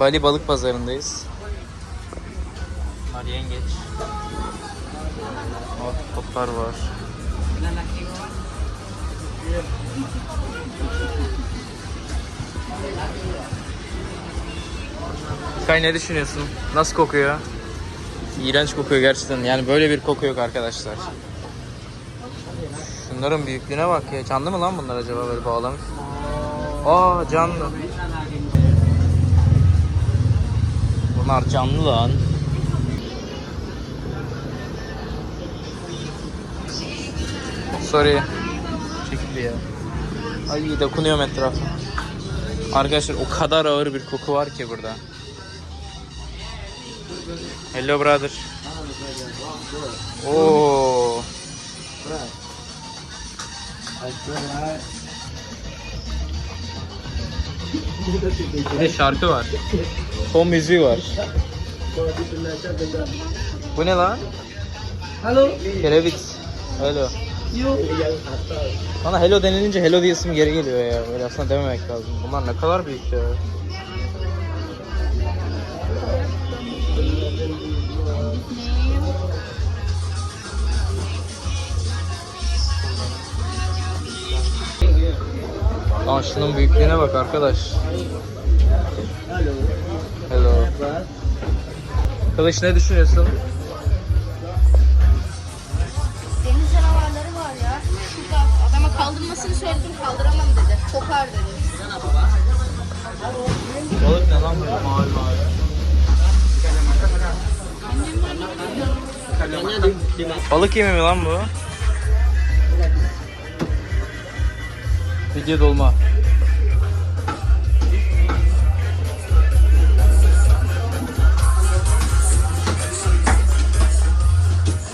Bali balık pazarındayız. Var yengeç. Ahtapotlar var. Kay ne düşünüyorsun? Nasıl kokuyor? İğrenç kokuyor gerçekten. Yani böyle bir koku yok arkadaşlar. Şunların büyüklüğüne bak ya. Canlı mı lan bunlar acaba böyle bağlamış? Aa canlı. Bunlar lan. Sorry. Çekildi ya. Ay dokunuyorum etrafa. Arkadaşlar o kadar ağır bir koku var ki burada. Hello brother. Oo. Bir de şarkı var. Fon müziği var. Bu ne lan? Hello. Kereviz. Hello. You. Bana hello denilince hello diyesim geri geliyor ya. Böyle aslında dememek lazım. Bunlar ne kadar büyük ya. Şunun büyüklüğüne bak arkadaş. Hello. Kılıç ne düşünüyorsun? Deniz canavarları var ya. Şurada adama kaldırmasını söyledim kaldıramam dedi. Kokar dedi. Balık ne lan böyle mavi mavi? Balık yemi mi lan bu? Video dolma.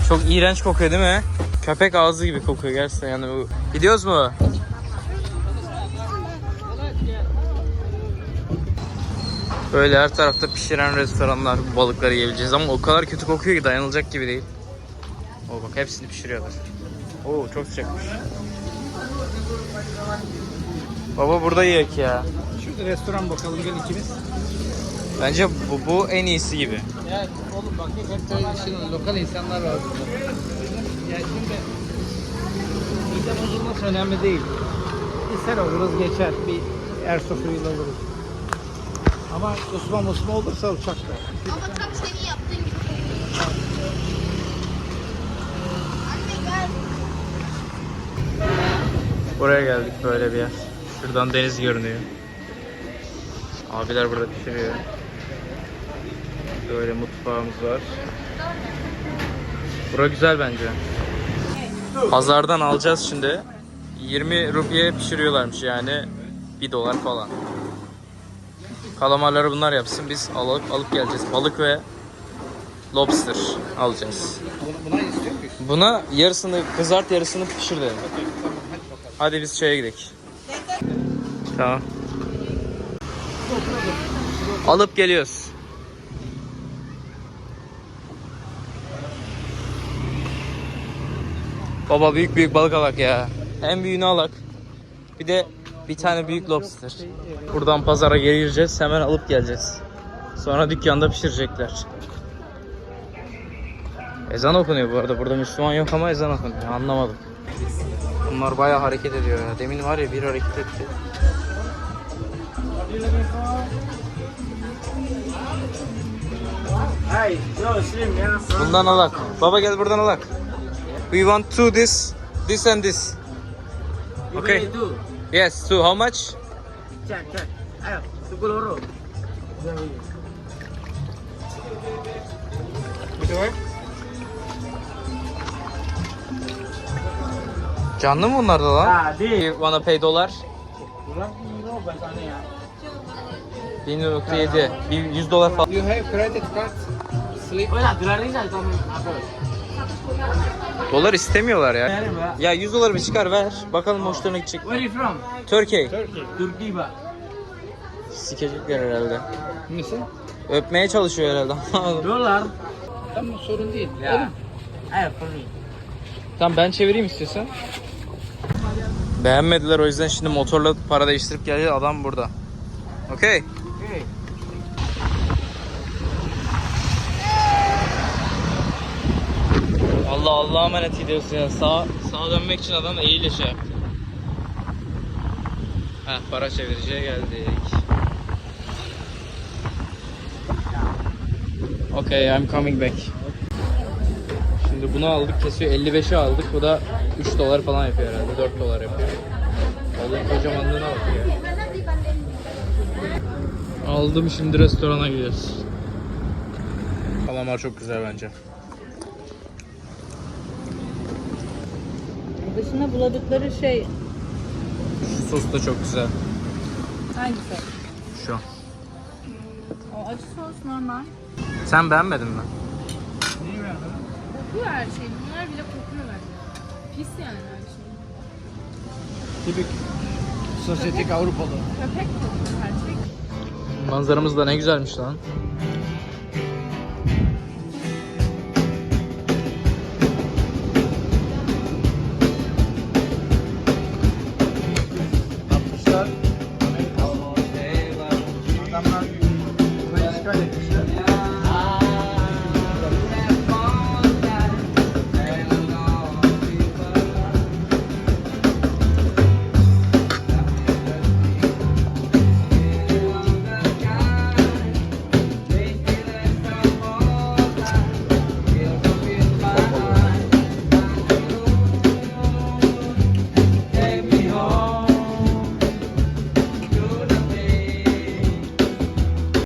Çok iğrenç kokuyor değil mi? Köpek ağzı gibi kokuyor gerçekten yani bu. Gidiyoruz mu? Böyle her tarafta pişiren restoranlar, balıkları yiyebileceğiz ama o kadar kötü kokuyor ki dayanılacak gibi değil. Oo bak hepsini pişiriyorlar. Oo çok sıcakmış. Baba burada yiyek ya. Şurada restoran bakalım gel ikimiz. Bence bu, bu en iyisi gibi. Ya oğlum bak hep böyle şimdi lokal insanlar var burada. Ya şimdi midem bozulması önemli değil. İster oluruz geçer. Bir er sofrayla oluruz. Ama Osman Osman olursa uçakta. Ama tam senin yaptığın gibi. Anne gel. Buraya geldik böyle bir yer. Şuradan deniz görünüyor. Abiler burada pişiriyor. Böyle mutfağımız var. Bura güzel bence. Pazardan alacağız şimdi. 20 rupiye pişiriyorlarmış yani 1 dolar falan. Kalamarları bunlar yapsın biz alıp alıp geleceğiz. Balık ve lobster alacağız. Buna, istiyor muyuz? Buna yarısını kızart yarısını pişir dedim. Hadi biz şeye gidelim. Tamam. Alıp geliyoruz. Baba büyük büyük balık alak ya. En büyüğünü alak. Bir de bir tane büyük lobster. Buradan pazara gireceğiz. Hemen alıp geleceğiz. Sonra dükkanda pişirecekler. Ezan okunuyor bu arada. Burada Müslüman yok ama ezan okunuyor. Anlamadım. Bunlar bayağı hareket ediyor ya. Demin var ya bir hareket etti. Bundan alak. Baba gel buradan alak. We want two this, this and this. Okay. Yes, two. How much? Cek, cek. Ayo, Canlı mı bunlar da lan? Ah, di. You wanna pay dolar? Kurang no bahasanya ya. 1007. Bir 100 dolar falan. You have credit card? Slip. Ya, dolarnya saya tahu apa? Dolar istemiyorlar ya. Ya 100 dolar bir çıkar ver. Bakalım hoşlarına gidecek. Where are you from? Turkey. Turkey. Turkey, Mbak. Sikecekler herhalde. Nesi? Öpmeye çalışıyor herhalde. Dolar. Tamam sorun değil. Ya. Ayo, pergi. tamam ben çevireyim istiyorsan. Beğenmediler o yüzden şimdi motorla para değiştirip geldi adam burada. Okey. Okay. Allah Allah'a emanet gidiyorsun ya. Sağ, sağa dönmek için adam eğiyle şey yaptı. Heh, para çeviriciye geldik. Okay, I'm coming back. Şimdi bunu aldık kesiyor 55'e aldık. Bu da 3 dolar falan yapıyor herhalde. 4 dolar yapıyor. Oğlum kocamanlığına bak ya. Aldım şimdi restorana gidiyoruz. Kalamar çok güzel bence. Dışına buladıkları şey Şu sos da çok güzel. hangisi? Şu. O acı sos normal. Sen beğenmedin mi? Kokuyor her şey. Bunlar bile kokuyor bence. Pis yani her şey. Tipik sosyetik Avrupalı. Köpek kokuyor her şey. Manzaramız da ne güzelmiş lan.